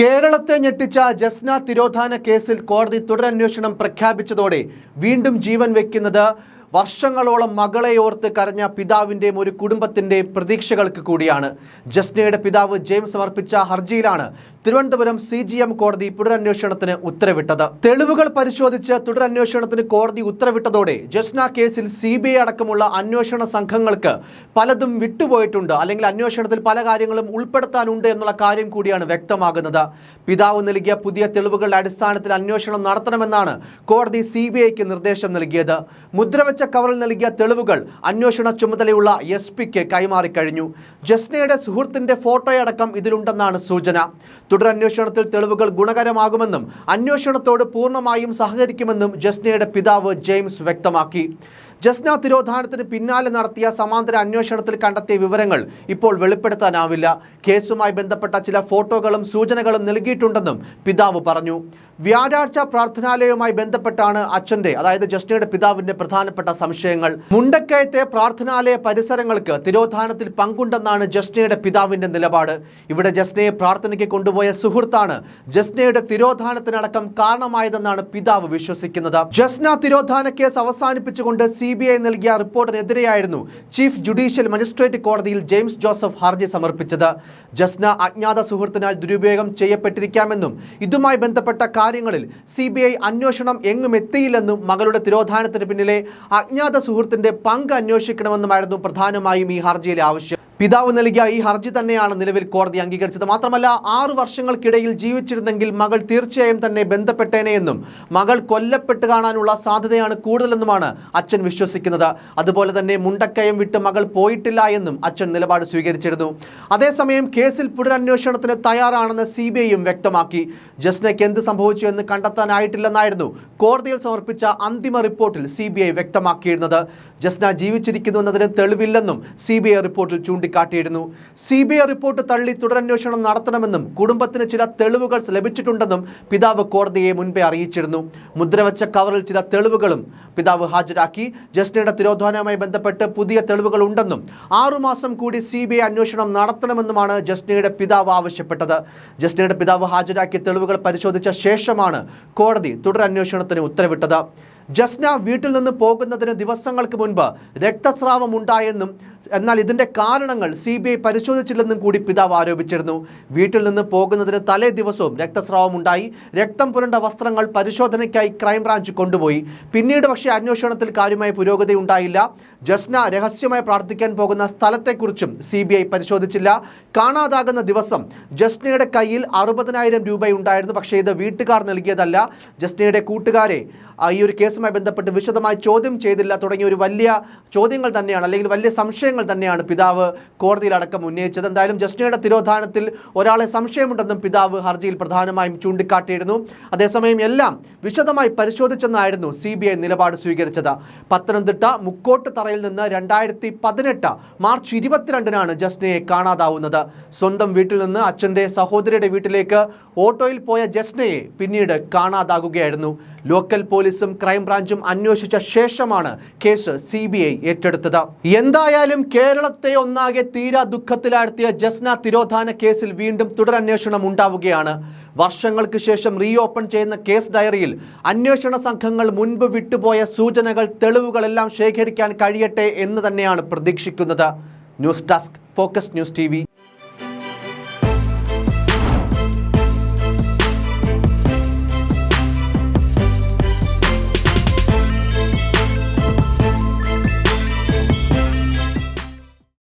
കേരളത്തെ ഞെട്ടിച്ച ജസ്ന തിരോധാന കേസിൽ കോടതി തുടരന്വേഷണം പ്രഖ്യാപിച്ചതോടെ വീണ്ടും ജീവൻ വെക്കുന്നത് വർഷങ്ങളോളം മകളെ ഓർത്ത് കരഞ്ഞ പിതാവിന്റെയും ഒരു കുടുംബത്തിന്റെയും പ്രതീക്ഷകൾക്ക് കൂടിയാണ്. ജസ്നയുടെ പിതാവ് ജെയിംസ് സമർപ്പിച്ച ഹർജിയിലാണ് തിരുവനന്തപുരം സി ജി എം കോടതി തുടരന്വേഷണത്തിന് ഉത്തരവിട്ടത്. തെളിവുകൾ പരിശോധിച്ച് തുടരന്വേഷണത്തിന് കോടതി ഉത്തരവിട്ടതോടെ ജസ്ന കേസിൽ സി അടക്കമുള്ള അന്വേഷണ സംഘങ്ങൾക്ക് പലതും വിട്ടുപോയിട്ടുണ്ട്. അല്ലെങ്കിൽ അന്വേഷണത്തിൽ പല കാര്യങ്ങളും ഉൾപ്പെടുത്താനുണ്ട് എന്നുള്ള കാര്യം കൂടിയാണ് വ്യക്തമാകുന്നത്. പിതാവ് നൽകിയ പുതിയ തെളിവുകളുടെ അടിസ്ഥാനത്തിൽ അന്വേഷണം നടത്തണമെന്നാണ് കോടതി സി നിർദ്ദേശം നൽകിയത്. മുദ്രവെച്ച കവറിൽ നൽകിയ തെളിവുകൾ അന്വേഷണ ചുമതലയുള്ള എസ് പിക്ക് കൈമാറിക്കഴിഞ്ഞു. ജസ്നയുടെ സുഹൃത്തിന്റെ ഫോട്ടോയടക്കം ഇതിലുണ്ടെന്നാണ് സൂചന. തുടരന്വേഷണത്തിൽ തെളിവുകൾ ഗുണകരമാകുമെന്നും അന്വേഷണത്തോട് പൂർണമായും സഹകരിക്കുമെന്നും ജസ്നയുടെ പിതാവ് ജെയിംസ് വ്യക്തമാക്കി. ജസ്ന തിരോധാനത്തിന് പിന്നാലെ നടത്തിയ സമാന്തര അന്വേഷണത്തിൽ കണ്ടെത്തിയ വിവരങ്ങൾ ഇപ്പോൾ വെളിപ്പെടുത്താനാവില്ല. കേസുമായി ബന്ധപ്പെട്ട ചില ഫോട്ടോകളും സൂചനകളും നൽകിയിട്ടുണ്ടെന്നും പിതാവ് പറഞ്ഞു. വ്യാഴാഴ്ച പ്രാർത്ഥനാലയവുമായി ബന്ധപ്പെട്ടാണ് അച്ഛന്റെ അതായത് ജസ്നയുടെ പിതാവിന്റെ പ്രധാനപ്പെട്ട സംശയങ്ങൾ. മുണ്ടക്കയത്തെ പ്രാർത്ഥനാലയ പരിസരങ്ങൾക്ക് തിരോധാനത്തിൽ പങ്കുണ്ടെന്നാണ് ജസ്നയുടെ പിതാവിന്റെ നിലപാട്. ഇവിടെ ജസ്നയെ പ്രാർത്ഥനയ്ക്ക് കൊണ്ടുപോയ സുഹൃത്താണ് ജസ്നയുടെ തിരോധാനത്തിനടക്കം കാരണമായതെന്നാണ് പിതാവ് വിശ്വസിക്കുന്നത്. ജസ്ന തിരോധാന കേസ് അവസാനിപ്പിച്ചുകൊണ്ട് സി ഐ നൽകിയ റിപ്പോർട്ടിനെതിരെയായിരുന്നു ചീഫ് ജുഡീഷ്യൽ മജിസ്ട്രേറ്റ് കോടതിയിൽ ജെയിംസ് ജോസഫ് ഹർജി സമർപ്പിച്ചത്. ജസ്ന അജ്ഞാത സുഹൃത്തിനാൽ ദുരുപയോഗം ചെയ്യപ്പെട്ടിരിക്കാമെന്നും ഇതുമായി ബന്ധപ്പെട്ട കാര്യങ്ങളിൽ സി അന്വേഷണം എങ്ങും എത്തിയില്ലെന്നും മകളുടെ തിരോധാനത്തിന് പിന്നിലെ അജ്ഞാത സുഹൃത്തിന്റെ പങ്ക് അന്വേഷിക്കണമെന്നുമായിരുന്നു പ്രധാനമായും ഈ ഹർജിയിലെ ആവശ്യം. പിതാവ് നൽകിയ ഈ ഹർജി തന്നെയാണ് നിലവിൽ കോടതി അംഗീകരിച്ചത്. മാത്രമല്ല ആറു വർഷങ്ങൾക്കിടയിൽ ജീവിച്ചിരുന്നെങ്കിൽ മകൾ തീർച്ചയായും തന്നെ ബന്ധപ്പെട്ടേനെ എന്നും മകൾ കൊല്ലപ്പെട്ട് കാണാനുള്ള സാധ്യതയാണ് കൂടുതലെന്നുമാണ് അച്ഛൻ വിശ്വസിക്കുന്നത്. അതുപോലെ തന്നെ മുണ്ടക്കയം വിട്ട് മകൾ പോയിട്ടില്ല എന്നും അച്ഛൻ നിലപാട് സ്വീകരിച്ചിരുന്നു. അതേസമയം കേസിൽ പുനരന്വേഷണത്തിന് തയ്യാറാണെന്ന് സി ബി ഐയും വ്യക്തമാക്കി. ജസ്നയ്ക്ക് എന്ത് സംഭവിച്ചു എന്ന് കണ്ടെത്താനായിട്ടില്ലെന്നായിരുന്നു കോടതിയിൽ സമർപ്പിച്ച അന്തിമ റിപ്പോർട്ടിൽ സി വ്യക്തമാക്കിയിരുന്നത്. ജസ്ന ജീവിച്ചിരിക്കുന്നു എന്നതിന് തെളിവില്ലെന്നും സി ബി ഐ റിപ്പോർട്ടിൽ ചൂണ്ടിക്കാട്ടിയിരുന്നു. സി ബി ഐ റിപ്പോർട്ട് തള്ളി തുടരന്വേഷണം നടത്തണമെന്നും കുടുംബത്തിന് ചില തെളിവുകൾ ലഭിച്ചിട്ടുണ്ടെന്നും പിതാവ് കോടതിയെ മുൻപേ അറിയിച്ചിരുന്നു. മുദ്രവച്ച കവറിൽ ചില തെളിവുകളും പിതാവ് ഹാജരാക്കി. ജസ്നയുടെ തിരോധാനവുമായി ബന്ധപ്പെട്ട് പുതിയ തെളിവുകൾ ഉണ്ടെന്നും ആറുമാസം കൂടി സി ബി ഐ അന്വേഷണം നടത്തണമെന്നുമാണ് ജസ്നയുടെ പിതാവ് ആവശ്യപ്പെട്ടത്. ജസ്നയുടെ പിതാവ് ഹാജരാക്കിയ തെളിവുകൾ പരിശോധിച്ച ശേഷമാണ് കോടതി തുടരന്വേഷണത്തിന് ഉത്തരവിട്ടത്. ജസ്ന വീട്ടിൽ നിന്ന് പോകുന്നതിന് ദിവസങ്ങൾക്ക് മുൻപ് രക്തസ്രാവം ഉണ്ടായെന്നും എന്നാൽ ഇതിന്റെ കാരണങ്ങൾ സി ബി ഐ പരിശോധിച്ചില്ലെന്നും കൂടി പിതാവ് ആരോപിച്ചിരുന്നു. വീട്ടിൽ നിന്ന് പോകുന്നതിന് തലേ ദിവസവും രക്തസ്രാവം ഉണ്ടായി. രക്തം പുരണ്ട വസ്ത്രങ്ങൾ പരിശോധനയ്ക്കായി ക്രൈംബ്രാഞ്ച് കൊണ്ടുപോയി. പിന്നീട് പക്ഷേ അന്വേഷണത്തിൽ കാര്യമായ പുരോഗതി ഉണ്ടായില്ല. ജസ്ന രഹസ്യമായി പ്രാർത്ഥിക്കാൻ പോകുന്ന സ്ഥലത്തെക്കുറിച്ചും സി ബി ഐ പരിശോധിച്ചില്ല. കാണാതാകുന്ന ദിവസം ജസ്നയുടെ കയ്യിൽ അറുപതിനായിരം രൂപയുണ്ടായിരുന്നു പക്ഷേ ഇത് വീട്ടുകാർ നൽകിയതല്ല. ജസ്നയുടെ കൂട്ടുകാരെ ഈ ഒരു കേസുമായി ബന്ധപ്പെട്ട് വിശദമായി ചോദ്യം ചെയ്തില്ല. തുടങ്ങിയ ഒരു വലിയ ചോദ്യങ്ങൾ തന്നെയാണ്. അല്ലെങ്കിൽ വലിയ സംശയങ്ങൾ തന്നെയാണ് പിതാവ് കോടതിയിലടക്കം ഉന്നയിച്ചത്. എന്തായാലും ജസ്റ്റിനയുടെ തിരോധാനത്തിൽ ഒരാളെ സംശയമുണ്ടെന്നും പിതാവ് ഹർജിയിൽ പ്രധാനമായും ചൂണ്ടിക്കാട്ടിയിരുന്നു. അതേസമയം എല്ലാം വിശദമായി പരിശോധിച്ചെന്നായിരുന്നു സി നിലപാട് സ്വീകരിച്ചത്. പത്തനംതിട്ട മുക്കോട്ട് തറയിൽ നിന്ന് രണ്ടായിരത്തി പതിനെട്ട് മാർച്ച് ഇരുപത്തിരണ്ടിനാണ് ജസ്നയെ കാണാതാവുന്നത്. സ്വന്തം വീട്ടിൽ നിന്ന് അച്ഛന്റെ സഹോദരിയുടെ വീട്ടിലേക്ക് ഓട്ടോയിൽ പോയ ജസ്നയെ പിന്നീട് കാണാതാകുകയായിരുന്നു. ലോക്കൽ പോലീസും ക്രൈംബ്രാഞ്ചും അന്വേഷിച്ച ശേഷമാണ് കേസ് സി ഏറ്റെടുത്തത്. ഏറ്റെടുത്തത് എന്തായാലും കേരളത്തെ ഒന്നാകെ തീരാ ദുഃഖത്തിലാഴ്ത്തിയ ജസ്ന തിരോധാന കേസിൽ വീണ്ടും തുടരന്വേഷണം ഉണ്ടാവുകയാണ്. വർഷങ്ങൾക്ക് ശേഷം റീ ഓപ്പൺ ചെയ്യുന്ന കേസ് ഡയറിയിൽ അന്വേഷണ സംഘങ്ങൾ മുൻപ് വിട്ടുപോയ സൂചനകൾ തെളിവുകളെല്ലാം ശേഖരിക്കാൻ കഴിയട്ടെ എന്ന് തന്നെയാണ് പ്രതീക്ഷിക്കുന്നത്. News desk focus news T